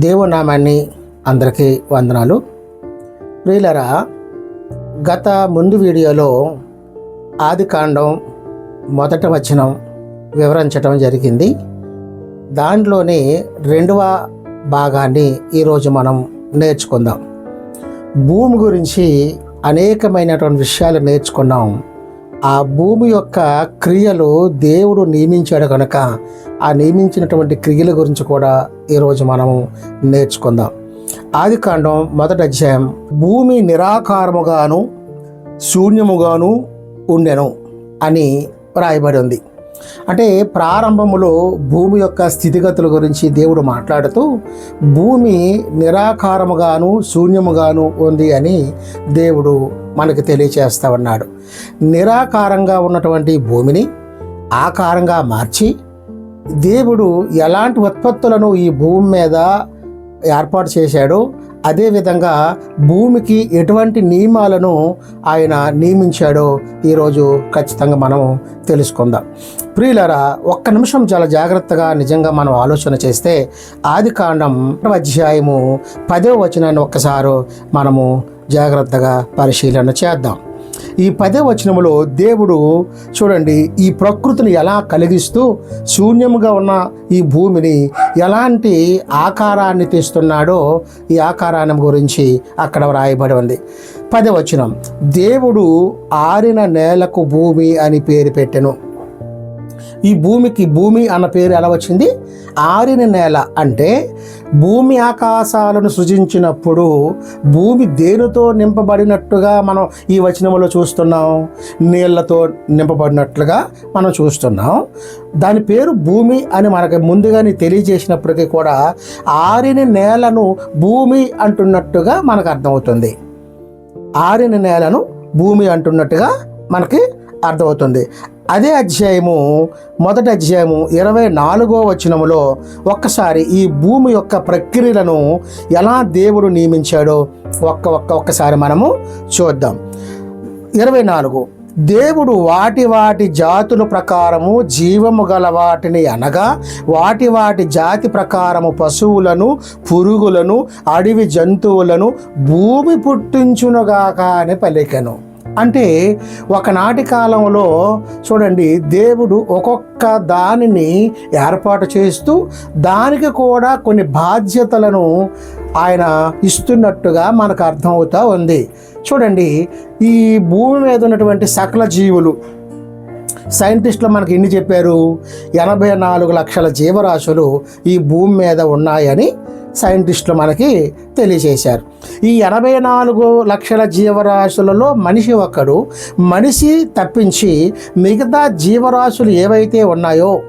దేవునామాన్ని అందరికీ వందనాలు. ప్రియులరా గత ముందు వీడియోలో ఆది కాండం మొదట వచనం వివరించడం జరిగింది. దాంట్లోని రెండవ భాగాన్ని ఈరోజు మనం నేర్చుకుందాం. భూమి గురించి అనేకమైనటువంటి విషయాలు నేర్చుకున్నాం. ఆ భూమి యొక్క క్రియలు దేవుడు నియమించాడు కనుక ఆ నియమించినటువంటి క్రియల గురించి కూడా ఈరోజు మనము నేర్చుకుందాం. ఆది కాండం మొదటి అధ్యాయం భూమి నిరాకారముగాను శూన్యముగాను ఉండెను అని వ్రాయబడి ఉంది. అంటే ప్రారంభములో భూమి యొక్క స్థితిగతుల గురించి దేవుడు మాట్లాడుతూ భూమి నిరాకారముగాను శూన్యముగాను ఉంది అని దేవుడు మనకు తెలియచేస్తా ఉన్నాడు. నిరాకారంగా ఉన్నటువంటి భూమిని ఆకారంగా మార్చి దేవుడు ఎలాంటి ఉత్పత్తులను ఈ భూమి మీద ఏర్పాటు చేశాడో అదేవిధంగా భూమికి ఎటువంటి నియమాలను ఆయన నియమించాడో ఈరోజు ఖచ్చితంగా మనం తెలుసుకుందాం. ప్రియులరా ఒక్క నిమిషం చాలా జాగ్రత్తగా నిజంగా మనం ఆలోచన చేస్తే ఆది కాండం అధ్యాయము పదో వచనాన్ని ఒక్కసారి మనము జాగ్రత్తగా పరిశీలన చేద్దాం. ఈ పదే వచనములో దేవుడు చూడండి ఈ ప్రకృతిని ఎలా కలిగిస్తూ శూన్యముగా ఉన్న ఈ భూమిని ఎలాంటి ఆకారాన్ని తెస్తున్నాడో ఈ ఆకారాన్ని గురించి అక్కడ వ్రాయబడి ఉంది. పదే వచనం దేవుడు ఆరిన నేలకు భూమి అని పేరు పెట్టెను. ఈ భూమికి భూమి అన్న పేరు ఎలా వచ్చింది? ఆరిన నేల అంటే భూమి ఆకాశాలను సృజించినప్పుడు భూమి దేనితో నింపబడినట్టుగా మనం ఈ వచనంలో చూస్తున్నాం? నీళ్ళతో నింపబడినట్లుగా మనం చూస్తున్నాం. దాని పేరు భూమి అని మనకు ముందుగానే తెలియజేసినప్పటికీ కూడా ఆరిన నేలను భూమి అంటున్నట్టుగా మనకు అర్థమవుతుంది. ఆరిన నేలను భూమి అంటున్నట్టుగా మనకి అర్థమవుతుంది. అదే అధ్యాయము మొదటి అధ్యాయము ఇరవై నాలుగో వచనములో ఒక్కసారి ఈ భూమి యొక్క ప్రక్రియలను ఎలా దేవుడు నియమించాడో ఒక్క ఒక్క ఒక్కసారి మనము చూద్దాం. ఇరవై నాలుగు దేవుడు వాటి వాటి జాతుల ప్రకారము జీవము గల వాటిని అనగా వాటి వాటి జాతి ప్రకారము పశువులను పురుగులను అడవి జంతువులను భూమి పుట్టించునుగాక అని పలికెను. అంటే ఒకనాటి కాలంలో చూడండి దేవుడు ఒక్కొక్క దానిని ఏర్పాటు చేస్తూ దానికి కూడా కొన్ని బాధ్యతలను ఆయన ఇస్తున్నట్టుగా మనకు అర్థమవుతా ఉంది. చూడండి ఈ భూమి మీద ఉన్నటువంటి సకల జీవులు సైంటిస్టులు మనకి ఎన్ని చెప్పారు? ఎనభై నాలుగు లక్షల జీవరాశులు ఈ భూమి మీద ఉన్నాయని సైంటిస్టులు మనకి తెలియజేశారు. ఈ ఎనభై నాలుగు లక్షల జీవరాశులలో మనిషి ఒక్కడు మనిషి తప్పించి మిగతా జీవరాశులు ఏవైతే ఉన్నాయో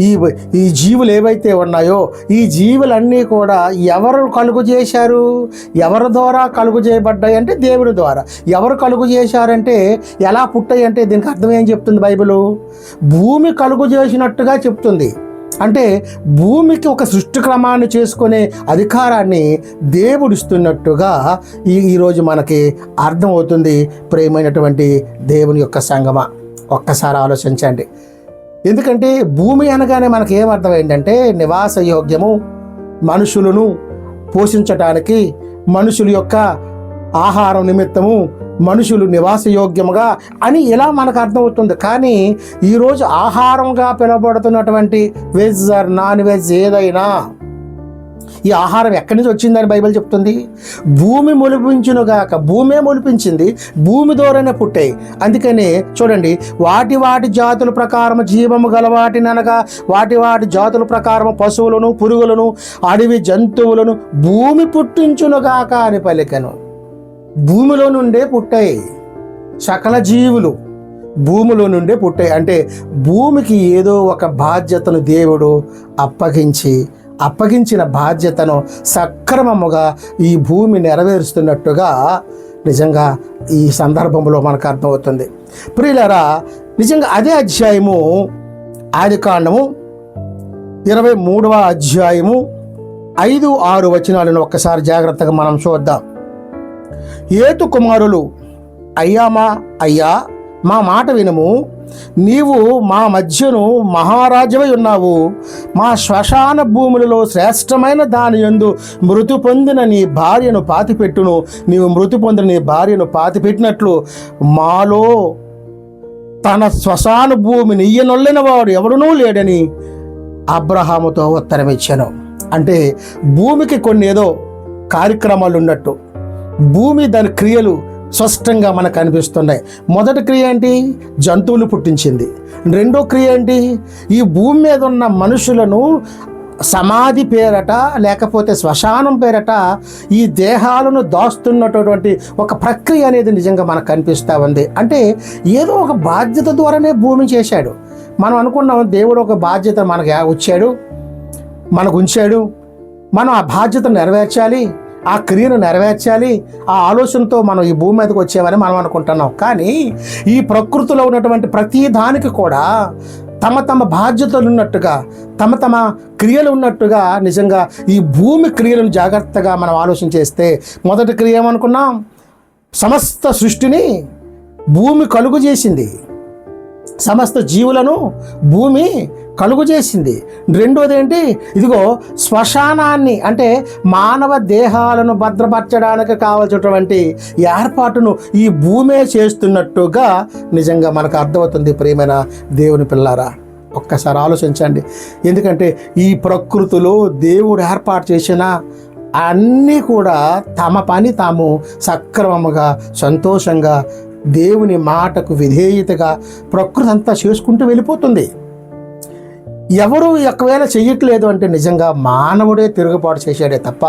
ఈ ఈ జీవులు ఏవైతే ఉన్నాయో ఈ జీవులన్నీ కూడా ఎవరు కలుగు చేశారు? ఎవరి ద్వారా కలుగు చేయబడ్డాయి అంటే దేవుడి ద్వారా. ఎవరు కలుగు చేశారంటే ఎలా పుట్టాయి అంటే దీనికి అర్థం ఏం చెప్తుంది బైబిల్? భూమి కలుగు చేసినట్టుగా చెప్తుంది. అంటే భూమికి ఒక సృష్టి క్రమాన్ని చేసుకునే అధికారాన్ని దేవుడిస్తున్నట్టుగా ఈ ఈరోజు మనకి అర్థమవుతుంది ప్రేమైనటువంటి దేవుని యొక్క సంగమ. ఒక్కసారి ఆలోచించండి. ఎందుకంటే భూమి అనగానే మనకి ఏమర్థమైందంటే నివాస యోగ్యము మనుషులను పోషించటానికి మనుషుల యొక్క ఆహారం నిమిత్తము మనుషులు నివాసయోగ్యముగా అని ఇలా మనకు అర్థమవుతుంది. కానీ ఈరోజు ఆహారంగా పిలువబడుతున్నటువంటి వెజ్ ఆర్ నాన్ వెజ్ ఏదైనా ఈ ఆహారం ఎక్కడి నుంచి వచ్చిందని బైబిల్ చెప్తుంది? భూమి మొలిపించునుగాక భూమే మొలిపించింది భూమి ద్వారానే పుట్టాయి. అందుకని చూడండి వాటి వాటి జాతుల ప్రకారం జీవము గల వాటిని అనగా వాటి వాటి జాతుల ప్రకారం పశువులను పురుగులను అడవి జంతువులను భూమి పుట్టించునుగాక అని పలికను. భూమిలో నుండే పుట్టాయి. సకల జీవులు భూమిలో నుండే పుట్టాయి. అంటే భూమికి ఏదో ఒక బాధ్యతను దేవుడు అప్పగించి అప్పగించిన బాధ్యతను సక్రమముగా ఈ భూమి నెరవేరుస్తున్నట్టుగా నిజంగా ఈ సందర్భంలో మనకు అర్థమవుతుంది. ప్రియులరా నిజంగా అదే అధ్యాయము ఆది కాండము ఇరవై మూడవ అధ్యాయము ఐదు ఆరు వచనాలను ఒక్కసారి జాగ్రత్తగా మనం చూద్దాం. ఏతు కుమారులు అయ్యామా అయ్యా మా మాట వినుము. నీవు మా మధ్యను మహారాజువై ఉన్నావు. మా శ్మశాన భూములలో శ్రేష్టమైన దాని యందు మృతి పొందిన నీ భార్యను పాతిపెట్టును. నీవు మృతి పొందిన నీ భార్యను పాతిపెట్టినట్లు మాలో తన శ్మశాన భూమి నెయ్యనొల్లిన వాడు ఎవడనూ లేడని అబ్రహాముతో ఉత్తరం ఇచ్చాను. అంటే భూమికి కొన్ని ఏదో కార్యక్రమాలు ఉన్నట్టు భూమి దాని క్రియలు స్పష్టంగా మనకు కనిపిస్తున్నాయి మొదటి క్రియ ఏంటి? జంతువులు పుట్టించింది. రెండో క్రియ ఏంటి? ఈ భూమి మీద ఉన్న మనుషులను సమాధి పేరట లేకపోతే శ్మశానం పేరట ఈ దేహాలను దాస్తున్నటువంటి ఒక ప్రక్రియ అనేది నిజంగా మనకు కనిపిస్తూ ఉంది. అంటే ఏదో ఒక బాధ్యత ద్వారానే భూమి చేశాడు. మనం అనుకున్నాం దేవుడు ఒక బాధ్యత మనకు వచ్చాడు మనకు ఉంచాడు. మనం ఆ బాధ్యత నెరవేర్చాలి. ఆ క్రియను నెరవేర్చాలి ఆ ఆలోచనతో మనం ఈ భూమి మీదకి వచ్చామని మనం అనుకుంటున్నాం. కానీ ఈ ప్రకృతిలో ఉన్నటువంటి ప్రతి దానికి కూడా తమ తమ బాధ్యతలు ఉన్నట్టుగా తమ తమ క్రియలు ఉన్నట్టుగా నిజంగా ఈ భూమి క్రియలను జాగ్రత్తగా మనం ఆలోచన చేస్తే మొదటి క్రియ ఏమనుకున్నాం? సమస్త సృష్టిని భూమి కలుగు చేసింది. సమస్త జీవులను భూమి కలుగు చేసింది రెండోది ఏంటి ఇదిగో శ్మశానాన్ని అంటే మానవ దేహాలను భద్రపరచడానికి కావలసినటువంటి ఏర్పాటును ఈ భూమే చేస్తున్నట్టుగా నిజంగా మనకు అర్థమవుతుంది ప్రియమైన దేవుని పిల్లారా. ఒక్కసారి ఆలోచించండి. ఎందుకంటే ఈ ప్రకృతిలో దేవుడు ఏర్పాటు చేసిన అన్నీ కూడా తమ పని తాము సక్రమముగా సంతోషంగా దేవుని మాటకు విధేయతగా ప్రకృతి అంతా చేసుకుంటూ వెళ్ళిపోతుంది. ఎవరు ఒకవేళ చెయ్యట్లేదు అంటే నిజంగా మానవుడే తిరుగుబాటు చేశాడే తప్ప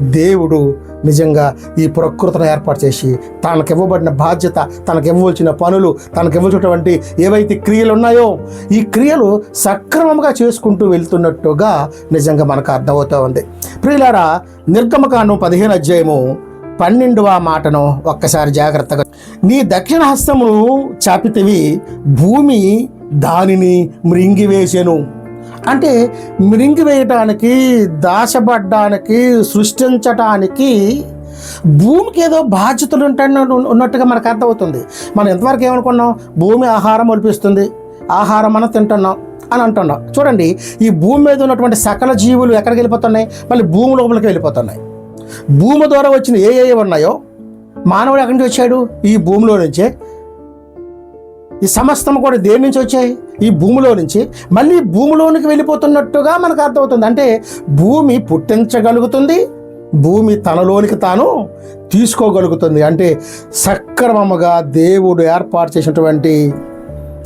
దేవుడు నిజంగా ఈ ప్రకృతిని ఏర్పాటు చేసి తనకు ఇవ్వబడిన బాధ్యత తనకు ఇవ్వవలసిన పనులు తనకు ఇవ్వచ్చినటువంటి ఏవైతే క్రియలు ఉన్నాయో ఈ క్రియలు సక్రమంగా చేసుకుంటూ వెళ్తున్నట్టుగా నిజంగా మనకు అర్థమవుతూ ఉంది. ప్రియులారా నిర్గమకాండం పదిహేను అధ్యాయము పన్నెండవ మాటను ఒక్కసారి జాగ్రత్తగా నీ దక్షిణ హస్తమును చాపితివి భూమి దానిని మృంగివేసెను అంటే మృంగివేయటానికి దాచబడ్డానికి సృష్టించటానికి భూమికి ఏదో బాధ్యతలు ఉంటాయి ఉన్నట్టుగా మనకు అర్థమవుతుంది. మనం ఎంతవరకు ఏమనుకున్నాం? భూమి ఆహారం ఒలిపిస్తుంది. ఆహారం మనం తింటున్నాం అని అంటున్నాం. చూడండి ఈ భూమి మీద ఉన్నటువంటి సకల జీవులు ఎక్కడికి వెళ్ళిపోతున్నాయి? మళ్ళీ భూమి లోపలికి వెళ్ళిపోతున్నాయి. భూమి ద్వారా వచ్చిన ఏ ఏ ఉన్నాయో మానవుడు ఎక్కడి నుంచి వచ్చాడు? ఈ భూమిలో నుంచే. ఈ సమస్తం కూడా దేని నుంచి వచ్చాయి? ఈ భూమిలో నుంచి. మళ్ళీ భూమిలోనికి వెళ్ళిపోతున్నట్టుగా మనకు అర్థమవుతుంది. అంటే భూమి పుట్టించగలుగుతుంది భూమి తనలోనికి తాను తీసుకోగలుగుతుంది. అంటే సక్రమముగా దేవుడు ఏర్పాటు చేసినటువంటి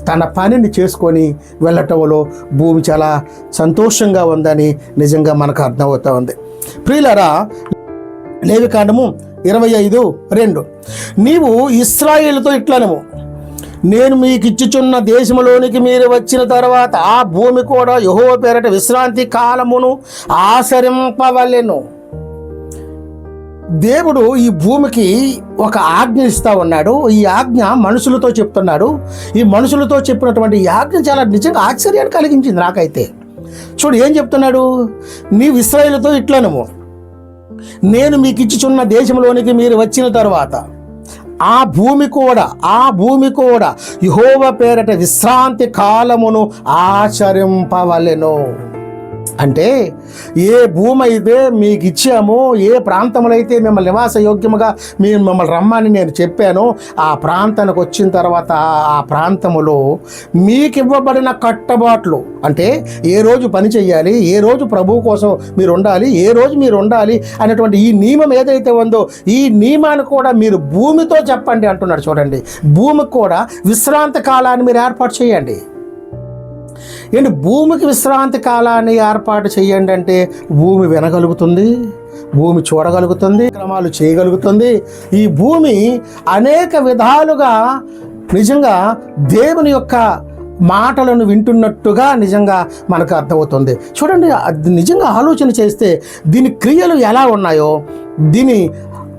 తన పనిని చేసుకొని వెళ్ళటంలో భూమి చాలా సంతోషంగా ఉందని నిజంగా మనకు అర్థమవుతా ఉంది. ప్రియులరా లేవి కాండము ఇరవై ఐదు రెండు. నీవు ఇస్రాయేలుతో ఇట్లనము. నేను మీకు ఇచ్చుచున్న దేశంలోనికి మీరు వచ్చిన తర్వాత ఆ భూమి కూడా యహో పేరట విశ్రాంతి కాలమును ఆచరింపవలెను దేవుడు ఈ భూమికి ఒక ఆజ్ఞ ఇస్తా ఉన్నాడు. ఈ ఆజ్ఞ మనుషులతో చెప్తున్నాడు. ఈ మనుషులతో చెప్పినటువంటి ఈ ఆజ్ఞ చాలా నిజంగా ఆశ్చర్యాన్ని కలిగించింది నాకైతే. చూడు ఏం చెప్తున్నాడు? నీ ఇస్రాయేలుతో ఇట్లనము. నేను మీకు ఇచ్చుచున్న దేశంలోనికి మీరు వచ్చిన తర్వాత ఆ భూమి కూడా ఆ భూమి కూడా యహోవ పేరట విశ్రాంతి కాలమును ఆచరింపవలెను. అంటే ఏ భూమి అయితే మీకు ఇచ్చామో ఏ ప్రాంతంలో అయితే మిమ్మల్ని నివాస యోగ్యముగా మీరు మిమ్మల్ని రమ్మని నేను చెప్పానో ఆ ప్రాంతానికి వచ్చిన తర్వాత ఆ ప్రాంతములో మీకు ఇవ్వబడిన కట్టబాట్లు. అంటే ఏ రోజు పని చేయాలి ఏ రోజు ప్రభు కోసం మీరు ఉండాలి ఏ రోజు మీరు ఉండాలి అనేటువంటి ఈ నియమం ఏదైతే ఉందో ఈ నియమాన్ని కూడా మీరు భూమితో చెప్పండి అంటున్నాడు చూడండి. భూమికి కూడా విశ్రాంత కాలాన్ని మీరు ఏర్పాటు చేయండి. ఏంటి భూమికి విశ్రాంతి కాలాన్ని ఏర్పాటు చేయండి అంటే భూమి వినగలుగుతుంది భూమి చూడగలుగుతుంది క్రమాలు చేయగలుగుతుంది. ఈ భూమి అనేక విధాలుగా నిజంగా దేవుని యొక్క మాటలను వింటున్నట్టుగా నిజంగా మనకు అర్థమవుతుంది. చూడండి అది నిజంగా ఆలోచన చేస్తే దీని క్రియలు ఎలా ఉన్నాయో దీని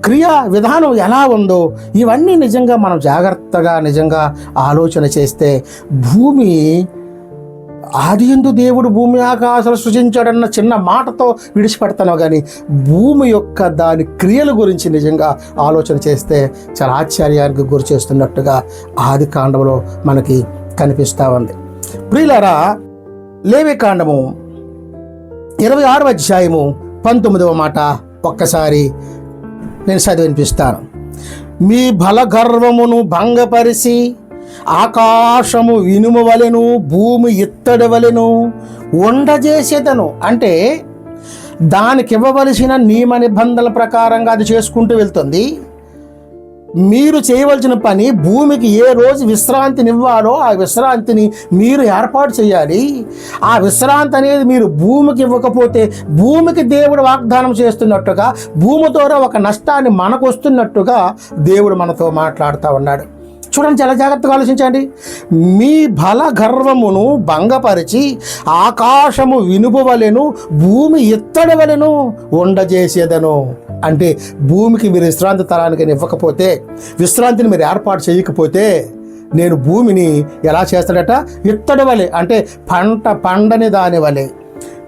క్రియా విధానం ఎలా ఉందో ఇవన్నీ నిజంగా మనం జాగ్రత్తగా నిజంగా ఆలోచన చేస్తే భూమి ఆది ఎందు దేవుడు భూమి ఆకాశాలు సృజించాడన్న చిన్న మాటతో విడిచిపెడతాను కానీ భూమి యొక్క దాని క్రియల గురించి నిజంగా ఆలోచన చేస్తే చాలా ఆశ్చర్యానికి గురి చేస్తున్నట్టుగా ఆది కాండంలో మనకి కనిపిస్తూ ఉంది. ప్రియులారా లేవి కాండము ఇరవై ఆరవ అధ్యాయము పంతొమ్మిదవ మాట ఒక్కసారి నేను చదివినిపిస్తాను. మీ బల గర్వమును భంగపరిచి ఆకాశము ఇనుము వలెను భూమి ఇత్తడి వలెను ఉండజేసేదను అంటే దానికి ఇవ్వవలసిన నియమ నిబంధనల ప్రకారంగా అది చేసుకుంటూ వెళ్తుంది. మీరు చేయవలసిన పని భూమికి ఏ రోజు విశ్రాంతినివ్వాలో ఆ విశ్రాంతిని మీరు ఏర్పాటు చేయాలి. ఆ విశ్రాంతి అనేది మీరు భూమికి ఇవ్వకపోతే భూమికి దేవుడు వాగ్దానం చేస్తున్నట్టుగా భూమి ద్వారా ఒక నష్టాన్ని మనకు వస్తున్నట్టుగా దేవుడు మనతో మాట్లాడుతూ ఉన్నాడు. చూడండి చాలా జాగ్రత్తగా ఆలోచించండి. మీ బల గర్వమును భంగపరిచి ఆకాశము వినుపవలెను భూమి ఇత్తడి వలెను ఉండజేసేదను. అంటే భూమికి మీరు విశ్రాంతి తరానికి ఇవ్వకపోతే విశ్రాంతిని మీరు ఏర్పాటు చేయకపోతే నేను భూమిని ఎలా చేస్తాడట? ఇత్తడి వలె అంటే పంట పండని దాని వలె.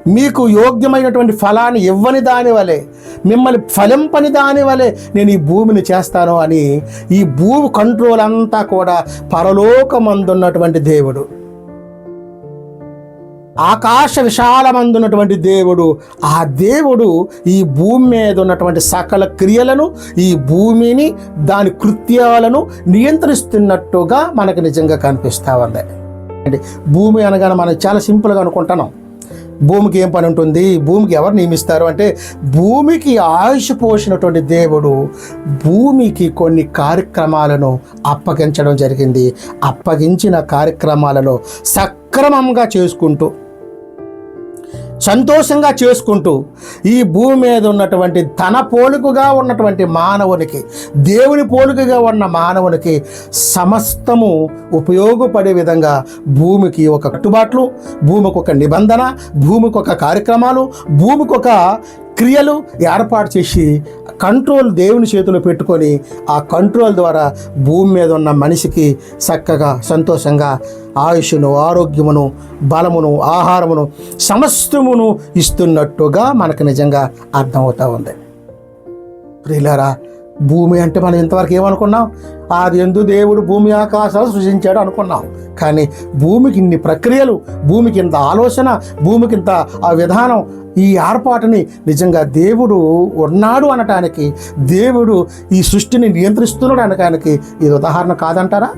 మీకు యోగ్యమైనటువంటి ఫలాన్ని ఇవ్వని దాని వలె మిమ్మల్ని ఫలింపని దాని వలె నేను ఈ భూమిని చేస్తాను అని ఈ భూమి కంట్రోల్ అంతా కూడా పరలోకమందున్నటువంటి దేవుడు. ఆకాశ విశాలమందున్నటువంటి దేవుడు. ఆ దేవుడు ఈ భూమి మీద ఉన్నటువంటి సకల క్రియలను ఈ భూమిని దాని కృత్యాలను నియంత్రిస్తున్నట్టుగా మనకు నిజంగా కనిపిస్తూ ఉంది. భూమి అనగానే మనం చాలా సింపుల్గా అనుకుంటున్నాం. భూమికి ఏం పని ఉంటుంది? భూమికి ఎవరు నియమిస్తారు? అంటే భూమికి ఆయుష్ పోసినటువంటి దేవుడు భూమికి కొన్ని కార్యక్రమాలను అప్పగించడం జరిగింది. అప్పగించిన కార్యక్రమాలలో సక్రమంగా చేసుకుంటూ సంతోషంగా చేసుకుంటూ ఈ భూమి మీద ఉన్నటువంటి తన పోలికగా ఉన్నటువంటి మానవునికి దేవుని పోలికగా ఉన్న మానవునికి సమస్తము ఉపయోగపడే విధంగా భూమికి ఒక కట్టుబాట్లు భూమికి ఒక నిబంధన భూమికి ఒక కార్యక్రమాలు భూమికి ఒక క్రియలు ఏర్పాటు చేసి కంట్రోల్ దేవుని చేతిలో పెట్టుకొని ఆ కంట్రోల్ ద్వారా భూమి మీద ఉన్న మనిషికి చక్కగా సంతోషంగా ఆయుష్ను ఆరోగ్యమును బలమును ఆహారమును సమస్తమును ఇస్తున్నట్టుగా మనకు నిజంగా అర్థమవుతా ఉంది. ప్రియులారా భూమి అంటే మనం ఇంతవరకు ఏమనుకున్నాం? అది ఎందు దేవుడు భూమి ఆకాశాలు సృజించాడు అనుకున్నాం. కానీ భూమికి ఇన్ని ప్రక్రియలు భూమికి ఇంత ఆలోచన భూమికి ఇంత ఆ విధానం ఈ ఏర్పాటుని నిజంగా దేవుడు ఉన్నాడు అనటానికి దేవుడు ఈ సృష్టిని నియంత్రిస్తున్నాడు అనటానికి ఇది ఉదాహరణ కాదంటారా?